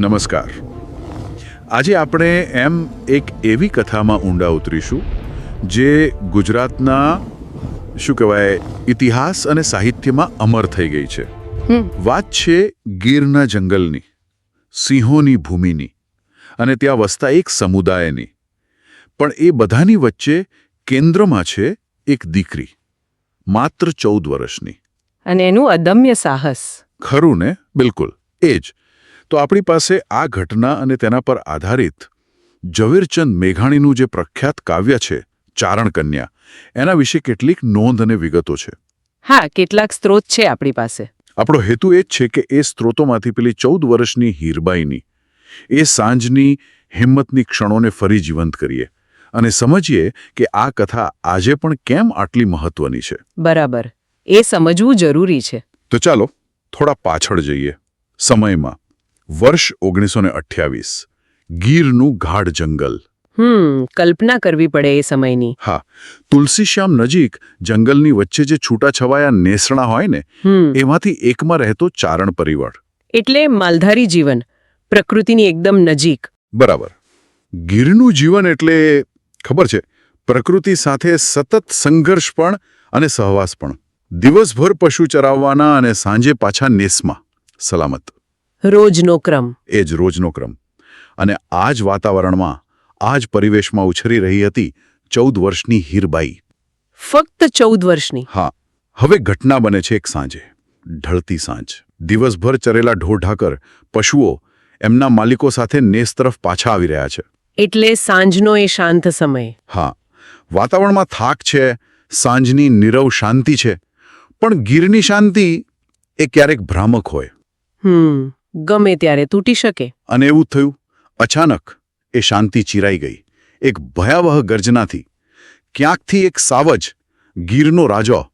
નમસ્કાર. આજે આપણે એમ એક એવી કથામાં ઊંડા ઉતરીશું જે ગુજરાતના શું કહેવાય ઇતિહાસ અને સાહિત્યમાં અમર થઈ ગઈ છે. વાત છે ગીરના જંગલની સિંહોની ભૂમિની અને ત્યાં વસતા એક સમુદાયની. પણ એ બધાની વચ્ચે કેન્દ્રમાં છે એક દીકરી માત્ર ચૌદ વર્ષની. અને એનું અદમ્ય સાહસ. ખરું ને? બિલકુલ. એ જ. તો આપણી પાસે આ ઘટના અને તેના પર આધારિત ઝવેરચંદ મેઘાણીનું જે પ્રખ્યાત કાવ્ય છે ચારણ કન્યા એના વિશે કેટલીક નોંધ અને વિગતો છે. હા કેટલાક સ્ત્રોત છે આપણી પાસે. આપણો હેતુ એ જ છે કે એ સ્ત્રોતોમાંથી પેલી ચૌદ વર્ષની હીરબાઈની એ સાંજની હિંમતની ક્ષણોને ફરી જીવંત કરીએ અને સમજીએ કે આ કથા આજે પણ કેમ આટલી મહત્વની છે. બરાબર. એ સમજવું જરૂરી છે. તો ચાલો થોડા પાછળ જઈએ સમયમાં. વર્ષ ઓગણીસો ને અઠ્યાવીસ. ગીરનું ગાઢ જંગલ. હમ કલ્પના કરવી પડે એ સમયની. હા તુલસીશ્યામ નજીક જંગલની વચ્ચે જે છૂટાછવાયા નેસણા હોય ને એમાંથી એકમાં રહેતો ચારણ પરિવાર. એટલે માલધારી જીવન પ્રકૃતિની એકદમ નજીક. બરાબર. ગીરનું જીવન એટલે ખબર છે પ્રકૃતિ સાથે સતત સંઘર્ષ પણ અને સહવાસ પણ. દિવસભર પશુ ચરાવવાના અને સાંજે પાછા નેસમાં. સલામત. રોજનો ક્રમ. એ જ રોજનો ક્રમ. અને આ જ વાતાવરણમાં આ જ પરિવેશમાં ઉછરી રહી હતી ચૌદ વર્ષની હીરબાઈ. ફક્ત ચૌદ વર્ષની. હા હવે ઘટના બને છે એક સાંજે. ઢળતી સાંજ. દિવસભર ચરેલા ઢોરઢાકર પશુઓ એમના માલિકો સાથે નેસ તરફ પાછા આવી રહ્યા છે. એટલે સાંજનો એ શાંત સમય. હા વાતાવરણમાં થાક છે સાંજની નીરવ શાંતિ છે પણ ગીરની શાંતિ એ ક્યારેક ભ્રામક હોય. હમ. ગમે ત્યારે તૂટી શકે. અને એવું થયું. અચાનક એ શાંતિ ચીરાઈ ગઈ. એક ભયાવહ ગર્જનાથી ક્યાંકથી એક સાવજ ગીરનો રાજો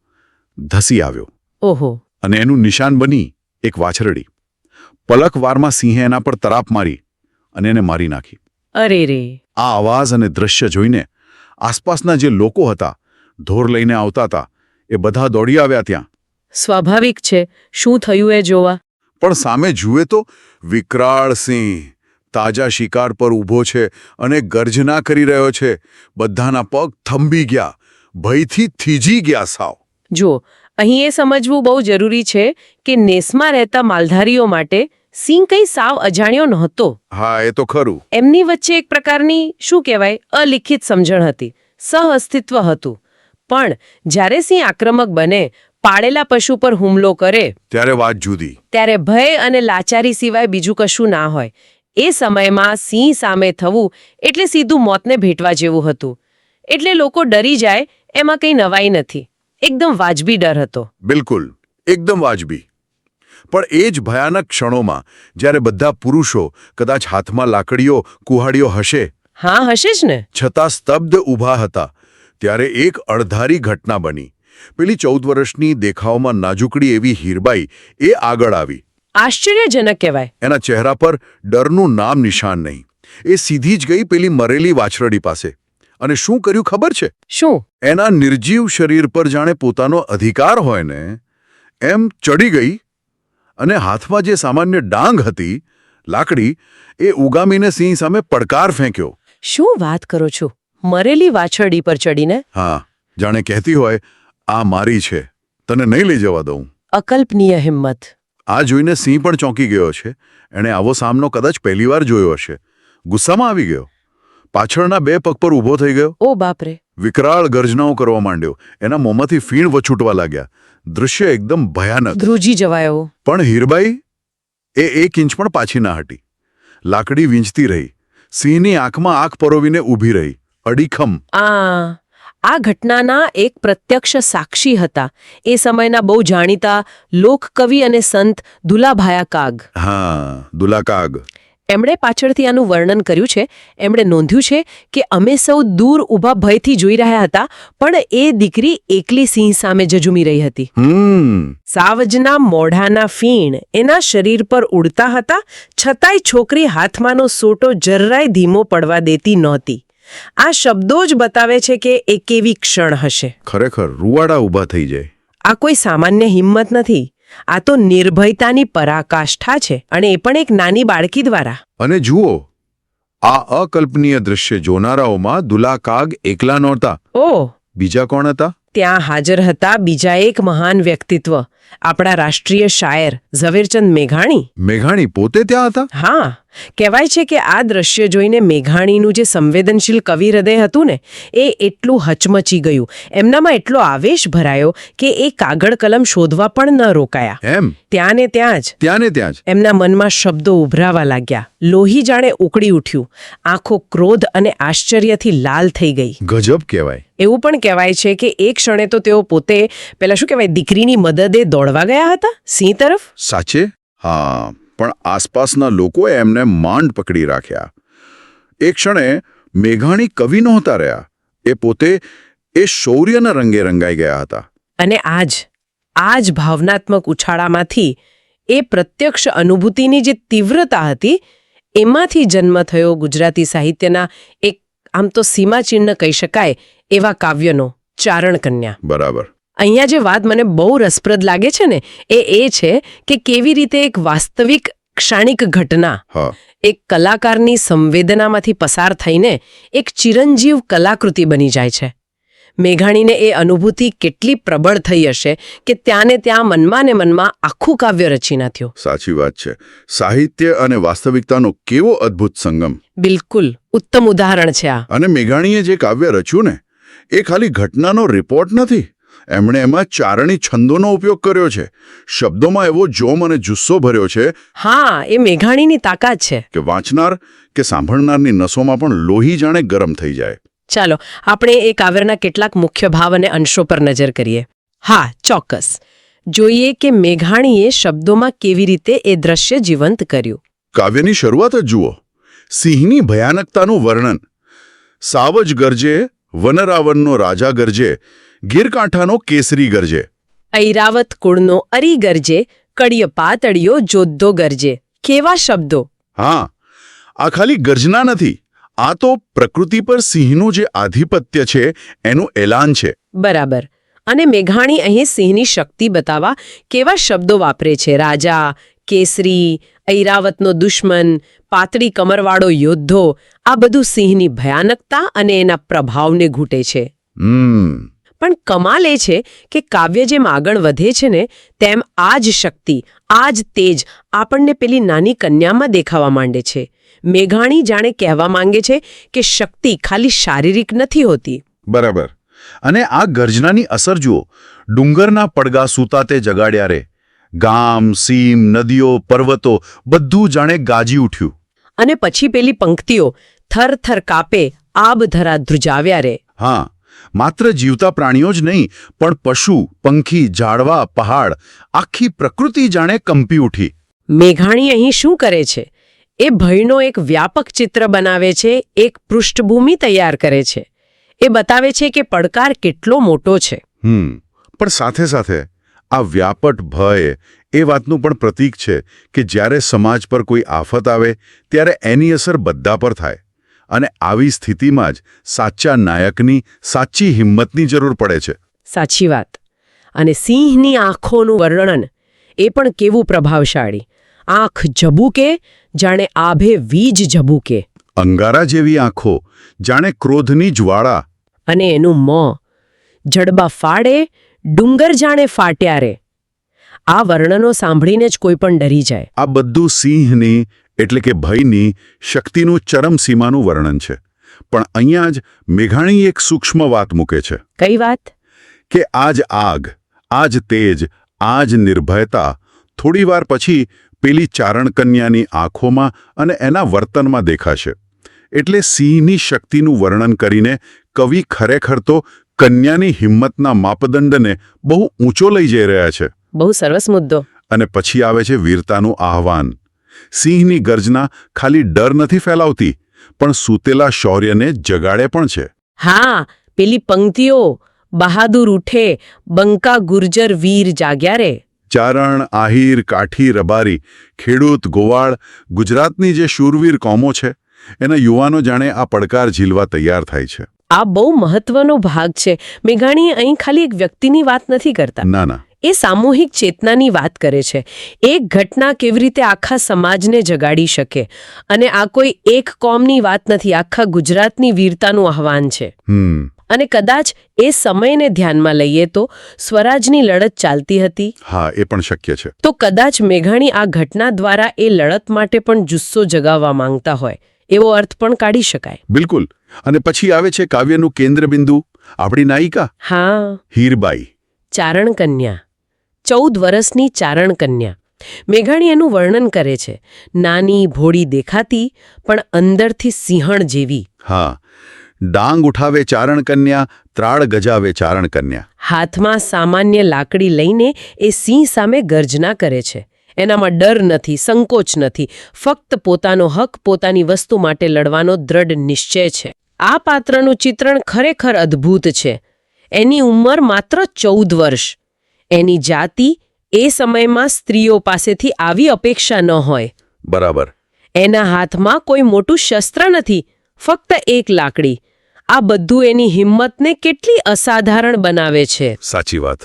ધસી આવ્યો. ઓહો. અને એનું નિશાન બની એક વાછરડી. પલકવારમાં સિંહે એના પર તરાપ મારી અને એને મારી નાખી. અરે રે. આ અવાજ અને દ્રશ્ય જોઈને આસપાસના જે લોકો હતા ધોર લઈને આવતા હતા એ બધા દોડી આવ્યા ત્યાં. સ્વાભાવિક છે. શું થયું એ જોવા? પણ સામે જુએ તો વિકરાળ સિંહ તાજા શિકાર પર ઊભો છે અને ગર્જના કરી રહ્યો છે. બધાના પગ થંભી ગયા. ભયથી થીજી ગયા સાવ. જો અહીં એ સમજવું બહુ જરૂરી છે કે નેસમાં રહેતા માલધારીઓ માટે સિંહ કંઈ સાવ અજાણ્યો નહોતો. હા એ તો ખરું. એમની વચ્ચે એક પ્રકારની શું કહેવાય અલિખિત સમજણ હતી. સહઅસ્તિત્વ હતું. પણ જ્યારે સિંહ આક્રમક બને પાળેલા પશુ પર હુમલો કરે ત્યારે વાત જુદી. ત્યારે ભય અને લાચારી સિવાય બીજું કશું ના હોય. એ સમયમાં સિંહ સામે થવું એટલે સીધું મોતને ભેટવા જેવું હતું. એટલે લોકો ડરી જાય એમાં કંઈ નવાઈ નથી. એકદમ વાજબી ડર હતો. બિલકુલ એકદમ વાજબી. પણ એ જ ભયાનક ક્ષણોમાં જ્યારે બધા પુરુષો કદાચ હાથમાં લાકડીઓ કુહાડીઓ હશે. હા હશે જ ને. છતાં સ્તબ્ધ ઊભા હતા ત્યારે એક અણધારી ઘટના બની. પેલી ચૌદ વર્ષની દેખાવમાં નાજુકડી એવી હીરબાઈ એ આગળ આવી. આશ્ચર્યજનક કહેવાય. એના ચહેરા પર ડરનું નામ નિશાન નહીં. એ સીધી જ ગઈ પેલી મરેલી વાછરડી પાસે. અને શું કર્યું ખબર છે? શું? એના નિર્જીવ શરીર પર જાણે પોતાનો અધિકાર હોય ને એમ ચડી ગઈ અને હાથમાં જે સામાન્ય ડાંગ હતી લાકડી એ ઉગામીને સિંહ સામે પડકાર ફેંક્યો. શું વાત કરો છો? મરેલી વાછરડી પર ચડીને? હા જાણે કહેતી હોય આ મારી છે. તને નહીં લઈ જવા દઉં. અકલ્પનીય હિંમત. આ જોઈને સિંહ પણ ચોંકી ગયો છે. એણે આવો સામનો કદાચ પહેલીવાર જોયો હશે. ગુસ્સામાં આવી ગયો. પાછળના બે પગ પર ઊભો થઈ ગયો. ઓ બાપરે. વિકરાળ ગર્જનાઓ કરવા માંડ્યો. એના મોંમાંથી ફીણ વછૂટવા લાગ્યા. દૃશ્ય એકદમ ભયાનક. ધ્રુજી જવાયો. પણ હીરબાઈ એ એક ઇંચ પણ પાછી ના હટી. લાકડી વીંચતી રહી. સિંહની આંખમાં આંખ પરોવીને ઊભી રહી. અડીખમ. આ આ ઘટનાના એક પ્રત્યક્ષ સાક્ષી હતા. એ સમયના બહુ જાણીતા લોકકવિ અને સંત દુલાભાયા કાગ. હા દુલાકાગ એમણે પાછળથી આનું વર્ણન કર્યું છે. એમણે નોંધ્યું છે કે અમે સૌ દૂર ઊભા ભયથી જોઈ રહ્યા હતા પણ એ દીકરી એકલી સિંહ સામે જજુમી રહી હતી. સાવજના મોઢાના ફીણ એના શરીર પર ઉડતા હતા છતાંય છોકરી હાથમાંનો સોટો જરાય ધીમો પડવા દેતી નહોતી. આ શબ્દો જ બતાવે છે કે એ કેવી ક્ષણ હશે. ખરેખર રૂવાડા ઊભા થઈ જાય. આ કોઈ સામાન્ય હિંમત નથી. આ તો નિર્ભયતાની પરાકાષ્ઠા છે અને એ પણ એક નાની બાળકી દ્વારા. અને જુઓ આ અકલ્પનીય દૃશ્ય જોનારાઓમાં દુલા કાગ એકલા નહોતા. ઓ! બીજા કોણ હતા? ત્યાં હાજર હતા બીજા એક મહાન વ્યક્તિત્વ. આપણા રાષ્ટ્રીય શાયર ઝવેરચંદ મેઘાણી. મેઘાણી પોતે ત્યાં હતા? હા. કહેવાય છે કે આ દ્રશ્ય જોઈને મેઘાણીનું જે સંવેદનશીલ કવિ હૃદય હતું ને એ એટલું હચમચી ગયું. એમનામાં એટલો આવેશ ભરાયો કે એ કાગળ કલમ શોધવા પણ ન રોકાયા. એમ? ત્યાં ને ત્યાં જ. ત્યાં ને ત્યાં જ? એમના મનમાં શબ્દો ઉભરાવા લાગ્યા. લોહી જાણે ઉકળી ઉઠ્યું. આંખો ક્રોધ અને આશ્ચર્યથી લાલ થઈ ગઈ. ગજબ કહેવાય. એવું પણ કહેવાય છે કે એક ક્ષણે તો તેઓ પોતે પેલા શું કહેવાય દીકરીની મદદે દોડવા ગયા હતા? સિંહ તરફ? સાચે? હા. પણ આસપાસના લોકોએ એમને માંડ પકડી રાખ્યા. એક ક્ષણે મેઘાણી કવિ નહોતા રહ્યા. એ પોતે એ શૌર્યના રંગે રંગાઈ ગયા હતા. અને આજ આ જ ભાવનાત્મક ઉછાળામાંથી એ પ્રત્યક્ષ અનુભૂતિની જે તીવ્રતા હતી એમાંથી જન્મ થયો ગુજરાતી સાહિત્યના એક આમ તો સીમાચિહ્ન કહી શકાય એવા કાવ્યનો ચારણ કન્યા બરાબર. અહીંયા જે વાત મને બહુ રસપ્રદ લાગે છે ને એ એ છે કે કેવી રીતે એક વાસ્તવિક ક્ષણિક ઘટના હા. એક કલાકારની સંવેદનામાંથી પસાર થઈને એક ચિરંજીવ કલાકૃતિ બની જાય છે. મેઘાણીને એ અનુભૂતિ કેટલી પ્રબળ થઈ હશે કે ત્યાંને ત્યાં મનમાં ને મનમાં આખું કાવ્ય રચી નાખ્યું. સાચી વાત છે. સાહિત્ય અને વાસ્તવિકતાનો કેવો અદ્ભુત સંગમ. બિલકુલ ઉત્તમ ઉદાહરણ છે આ. અને મેઘાણીએ જે કાવ્ય રચ્યું ને એ ખાલી ઘટનાનો રિપોર્ટ નથી? એમણે એમાં ચારણી છંદોનો ઉપયોગ કર્યો છે. શબ્દોમાં એવો જોમ અને જુસ્સો ભર્યો છે હા એ મેઘાણીની તાકાત છે. કે વાંચનાર કે સાંભળનારની નસોમાં પણ લોહી જાણે ગરમ થઈ જાય. ચાલો આપણે એ કાવ્યના કેટલાક મુખ્ય ભાવ અને અંશો પર નજર કરીએ. હા ચોક્કસ. જોઈએ કે મેઘાણીએ શબ્દોમાં કેવી રીતે એ દ્રશ્ય જીવંત કર્યું. કાવ્યની શરૂઆત જ જુઓ. સિંહની ભયાનકતાનું વર્ણન. સાવજ ગરજે વનરાવનનો રાજા ગરજે ગીરકાંઠાનો કેસરી ગરજે. ઐરાવત કુળનો અરી ગરજે કડિય પાતળિયો જોદ્ધો ગરજે. કેવા શબ્દો? હા આ ખાલી ગર્જના નથી આ તો પ્રકૃતિ પર સિંહનું જે આધિપત્ય છે એનું એલાન છે. બરાબર. અને મેઘાણી અહીં સિંહની શક્તિ બતાવવા કેવા શબ્દો વાપરે છે? રાજા કેસરી ઐરાવતનો દુશ્મન પાતળી કમરવાળો યોદ્ધો આ બધું સિંહની ભયાનકતા અને એના પ્રભાવને ઘૂંટે છે. હમ. પણ કમાલ એ છે કે કાવ્ય જેમ આગળ વધે છે ને તેમ આ જ શક્તિ આ જ તેજ આપણને પેલી નાની કન્યામાં દેખાવા માંડે છે. મેઘાણી જાણે કહેવા માંગે છે કે શક્તિ ખાલી શારીરિક નથી હોતી. બરાબર. અને આ ગર્જનાની અસર જુઓ. ડુંગરના પડગા સૂતા તે જગાડ્યા રે. ગામ સીમ નદીઓ પર્વતો બધું જાણે ગાજી ઉઠ્યું. અને પછી પેલી પંક્તિઓ થર થર કાપે આબ ધરા ધ્રુજાવ્યા રે. હા માત્ર જીવતા પ્રાણીઓ જ નહીં પણ પશુ પંખી ઝાડવા પહાડ આખી પ્રકૃતિ જાણે કંપી ઉઠી. મેઘાણી અહીં શું કરે છે? એ ભયનો એક વ્યાપક ચિત્ર બનાવે છે એક પૃષ્ઠભૂમિ તૈયાર કરે છે. એ બતાવે છે કે પડકાર કેટલો મોટો છે. હમ પણ સાથે સાથે આ વ્યાપટ ભય એ વાતનું પણ પ્રતીક છે કે જ્યારે સમાજ પર કોઈ આફત આવે ત્યારે એની અસર બધા પર થાય. અને આવી સ્થિતિમાં જ સાચા નાયકની સાચી હિંમતની જરૂર પડે છે. સાચી વાત. અને સિંહની આંખોનું વર્ણન એ પણ કેવું પ્રભાવશાળી. આંખ ઝબૂકે જાણે આભે વીજ ઝબૂકે. અંગારા જેવી આંખો જાણે ક્રોધની જ્વાળા. અને એનું મોં જડબા ફાડે ડુંગર જાણે ફાટ્યા રે. આ વર્ણનો સાંભળીને જ કોઈ પણ ડરી જાય. આ બધું સિંહની એટલે કે ભયની શક્તિનું ચરમસીમાનું વર્ણન છે. પણ અહીંયા જ મેઘાણી એક સૂક્ષ્મ વાત મૂકે છે. કઈ વાત? કે આજ આગ આજ તેજ આજ નિર્ભયતા થોડીવાર પછી પેલી ચારણકન્યાની આંખોમાં અને એના વર્તનમાં દેખાશે. એટલે સિંહની શક્તિનું વર્ણન કરીને કવિ ખરેખર તો કન્યાની હિંમતના માપદંડને બહુ ઊંચો લઈ જઈ રહ્યા છે. બહુ સરસ મુદ્દો. અને પછી આવે છે વીરતાનું આહવાન. સિંહની ગર્જના ખાલી ડર નથી ફેલાવતી પણ સૂતેલા શૌર્યને જગાડે પણ છે. હા પેલી પંક્તિઓ બહાદુર ઉઠે બંકા ગુર્જર વીર જાગ્યા રે. ચારણ આહિર કાઠી રબારી ખેડૂત ગોવાળ ગુજરાતની જે શૂરવીર કોમો છે એના યુવાનો જાણે આ પડકાર ઝીલવા તૈયાર થાય છે. આ બહુ મહત્વનો ભાગ છે. મેઘાણી અહીં ખાલી એક વ્યક્તિની વાત નથી કરતા. ના ના. એ સામૂહિક ચેતનાની વાત કરે છે. એક ઘટના કેવી રીતે આખા સમાજને જગાડી શકે? અને આ કોઈ એક કોમની વાત નથી આખા ગુજરાતની વીરતાનું આહવાન છે. અને કદાચ એ સમયને ધ્યાનમાં લઈએ તો સ્વરાજની લડત ચાલતી હતી. હા એ પણ શક્ય છે. તો કદાચ મેઘાણી આ ઘટના દ્વારા એ લડત માટે પણ જુસ્સો જગાવવા માંગતા હોય. એવો અર્થ પણ કાઢી શકાય. બિલકુલ. અને પછી આવે છે કાવ્યનું કેન્દ્રબિંદુ. આપણી નાયિકા. હા. હીરબાઈ. ચારણ કન્યા ચૌદ વર્ષની ચારણ કન્યા. મેઘાણી એનું વર્ણન કરે છે નાની ભોળી દેખાતી પણ અંદરથી સિંહણ જેવી. હા ડાંગ ઉઠાવે ચારણ કન્યા ત્રાળ ગજાવે ચારણ કન્યા. હાથમાં સામાન્ય લાકડી લઈને એ સિંહ સામે ગર્જના કરે છે. એનામાં ડર નથી સંકોચ નથી ફક્ત પોતાનો હક પોતાની વસ્તુ માટે લડવાનો દ્રઢ નિશ્ચય છે. આ પાત્રનું ચિત્રણ ખરેખર અદ્ભુત છે. એની ઉંમર માત્ર ચૌદ વર્ષ. એની જાતિ એ સમયમાં સ્ત્રીઓ પાસેથી આવી અપેક્ષા ન હોય. બરાબર. એના હાથમાં કોઈ મોટું શસ્ત્ર નથી ફક્ત એક લાકડી. આ બધું એની હિંમતને કેટલી અસાધારણ બનાવે છે. સાચી વાત.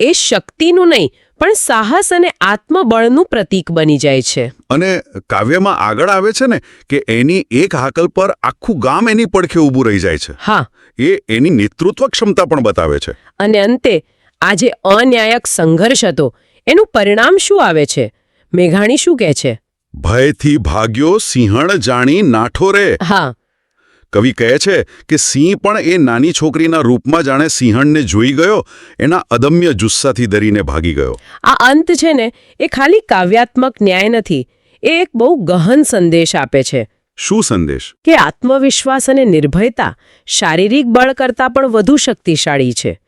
એ શક્તિનું નહીં પણ સાહસ અને આત્મબળનું પ્રતીક બની જાય છે. અને કાવ્યમાં આગળ આવે છે ને કે એની એક હાકલ પર આખું ગામ એની પડખે ઊભું રહી જાય છે. હા. એ એની નેતૃત્વ ક્ષમતા પણ બતાવે છે. અને અંતે આ જે અન્યાયક સંઘર્ષ હતો. એનું પરિણામ શું આવે છે? મેઘાણી શું કહે છે? ભયથી ભાગ્યો સિંહણ જાણી નાઠો રે. હા. કવિ કહે છે કે સિંહ પણ એ નાની છોકરીના રૂપમાં જાણે સિંહણને જોઈ ગયો એના અદમ્ય જુસ્સાથી ડરીને ભાગી ગયો. આ અંત છે ને એ ખાલી કાવ્યાત્મક ન્યાય નથી એ એક બહુ ગહન સંદેશ આપે છે. શું સંદેશ? કે આત્મવિશ્વાસ અને નિર્ભયતા શારીરિક બળ કરતાં પણ વધુ શક્તિશાળી છે.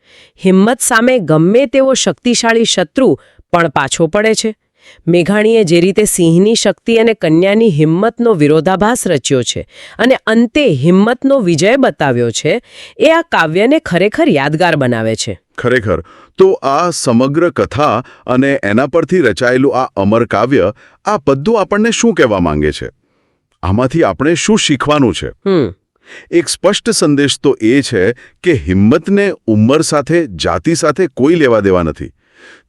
હિંમત સામે ગમે તેવો શક્તિશાળી શત્રુ પણ પાછો પડે છે. મેઘાણીએ જે રીતે સિંહની શક્તિ અને કન્યાની હિંમતનો વિરોધાભાસ રચ્યો છે અને અંતે હિંમતનો વિજય બતાવ્યો છે એ આ કાવ્યને ખરેખર યાદગાર બનાવે છે. ખરેખર તો આ સમગ્ર કથા અને એના પરથી રચાયેલું આ અમર કાવ્ય આ બધું આપણને શું કહેવા માંગે છે? આમાંથી આપણે શું શીખવાનું છે? હમ. એક સ્પષ્ટ સંદેશ તો એ છે કે હિંમતને ઉંમર સાથે જાતિ સાથે કોઈ લેવા દેવા નથી.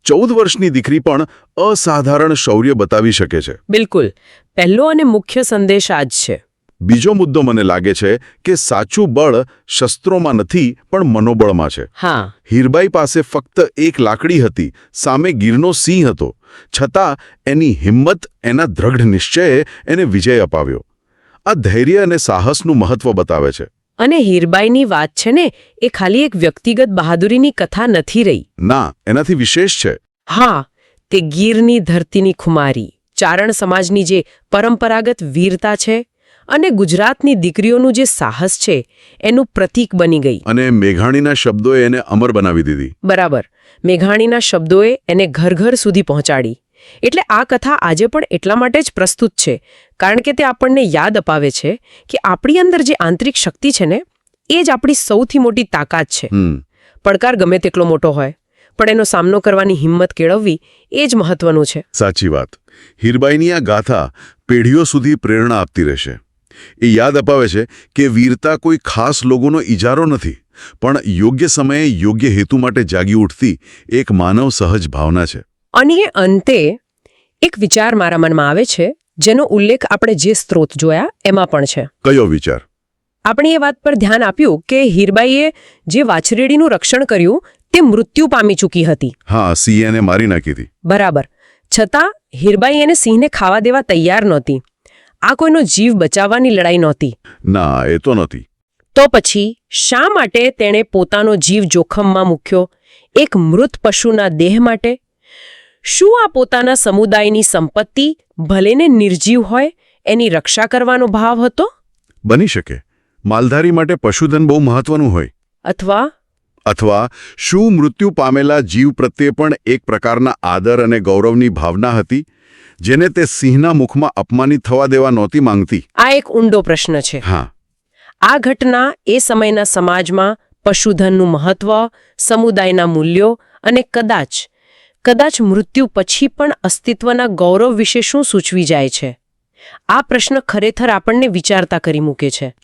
ચૌદ વર્ષની દીકરી પણ અસાધારણ શૌર્ય બતાવી શકે છે. બિલકુલ. પહેલો અને મુખ્ય સંદેશ આ જ છે. બીજો મુદ્દો મને લાગે છે કે સાચું બળ શસ્ત્રોમાં નથી પણ મનોબળમાં છે. હા. હીરબાઈ પાસે ફક્ત એક લાકડી હતી સામે ગીરનો સિંહ હતો. છતાં એની હિંમત એના દ્રઢ નિશ્ચયે એને વિજય અપાવ્યો. આ ધૈર્ય અને સાહસનું મહત્વ બતાવે છે. અને હીરબાઈની વાત છે ને એ ખાલી એક વ્યક્તિગત બહાદુરીની કથા નથી રહી. ના એનાથી વિશેષ છે. હા તે ગીરની ધરતીની ખુમારી ચારણ સમાજની જે પરંપરાગત વીરતા છે અને ગુજરાતની દીકરીઓનું જે સાહસ છે એનું પ્રતીક બની ગઈ. અને મેઘાણીના શબ્દોએ એને અમર બનાવી દીધી. બરાબર. મેઘાણીના શબ્દોએ એને ઘર ઘર સુધી પહોંચાડી. એટલે આ કથા આજે પણ એટલા માટે જ પ્રસ્તુત છે કારણ કે તે આપણને યાદ અપાવે છે કે આપણી અંદર જે આંતરિક શક્તિ છે ને એ જ આપણી સૌથી મોટી તાકાત છે. પડકાર ગમે તેટલો મોટો હોય પણ એનો સામનો કરવાની હિંમત કેળવવી એ જ મહત્વનું છે. સાચી વાત. હીરબાઈની આ ગાથા પેઢીઓ સુધી પ્રેરણા આપતી રહેશે. એ યાદ અપાવે છે કે વીરતા કોઈ ખાસ લોકોનો ઇજારો નથી પણ યોગ્ય સમયે યોગ્ય હેતુ માટે જાગી ઉઠતી એક માનવ સહજ ભાવના છે. અને અંતે એક વિચાર મારા મનમાં આવે છે જેનો ઉલ્લેખ આપણે જે સ્ત્રોત જોયા એમાં પણ છે. કયો વિચાર? આપણે એ વાત પર ધ્યાન આપ્યું કે હીરબાઈએ જે વાછરેડીનું રક્ષણ કર્યું તે મૃત્યુ પામી ચૂકી હતી. હા સિંહને મારી નાખી હતી. બરાબર. છતાં હીરબાઈ એને સિંહને ખાવા દેવા તૈયાર નહોતી. આ કોઈનો જીવ બચાવવાની લડાઈ નહોતી. ના એ તો નહોતી. તો પછી શા માટે તેણે પોતાનો જીવ જોખમમાં મૂક્યો? એક મૃત પશુના દેહ માટે શું આ પોતાના સમુદાયની સંપત્તિ ભલેને નિર્જીવ હોય એની રક્ષા કરવાનો ભાવ હતો? બની શકે. માલધારી માટે પશુધન બહુ મહત્વનું હોય. અથવા? અથવા શું મૃત્યુ પામેલા જીવ પ્રત્યે પણ એક પ્રકારના આદર અને ગૌરવની ભાવના હતી જેને તે સિંહના મુખમાં અપમાનિત થવા દેવા નહોતી માંગતી? આ એક ઊંડો પ્રશ્ન છે. હા. આ ઘટના એ સમયના સમાજમાં પશુધનનું મહત્વ સમુદાયના મૂલ્યો અને કદાચ કદાચ મૃત્યુ પછી પણ અસ્તિત્વના ગૌરવ વિશે શું સૂચવી જાય છે? આ પ્રશ્ન ખરેખર આપણને વિચારતા કરી મૂકે છે.